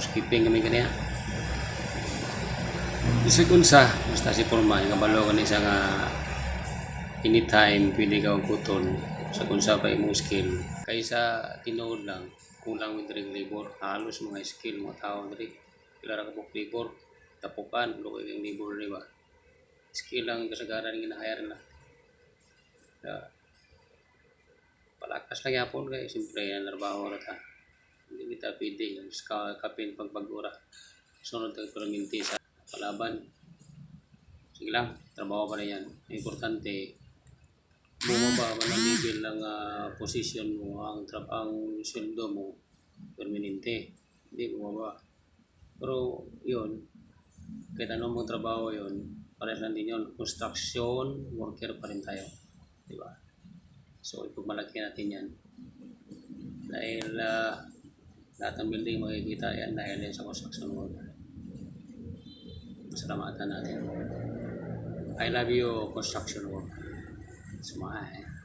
housekeeping kami kaniya. Isa kun sa, basta si Purma, yung kabalo ka siya nga anytime pwede ka kuton sa kung sa pa imong skill. Kaysa tinuod lang, kulang with ring labor. Halos mga skill, mga tao diri. Kila ra ka book labor, tapukan, lukoy kang labor di ba? Skill lang kasagaran nga na-hire na. Palakas lang yapon kay siyempre yan trabaho ra ta. Pwede yung ska kapin pagbagura. Sunod ang perminti sa palaban. Sige lang, trabaho pa rin yan. Importante, bumaba man ang level ng ah, position mo, ang trap ang sweldo mo, permanente. Hindi bumaba. Pero yun, kahit anong mong trabaho yun, parehas lang din yun. Construction worker pa rin tayo. Di ba? So, ipagmalaki natin yan. Dahil ah, lahat ng building makikita yan dahil yan sa construction worker. Pasalamatan natin. I love you, construction worker. Smile.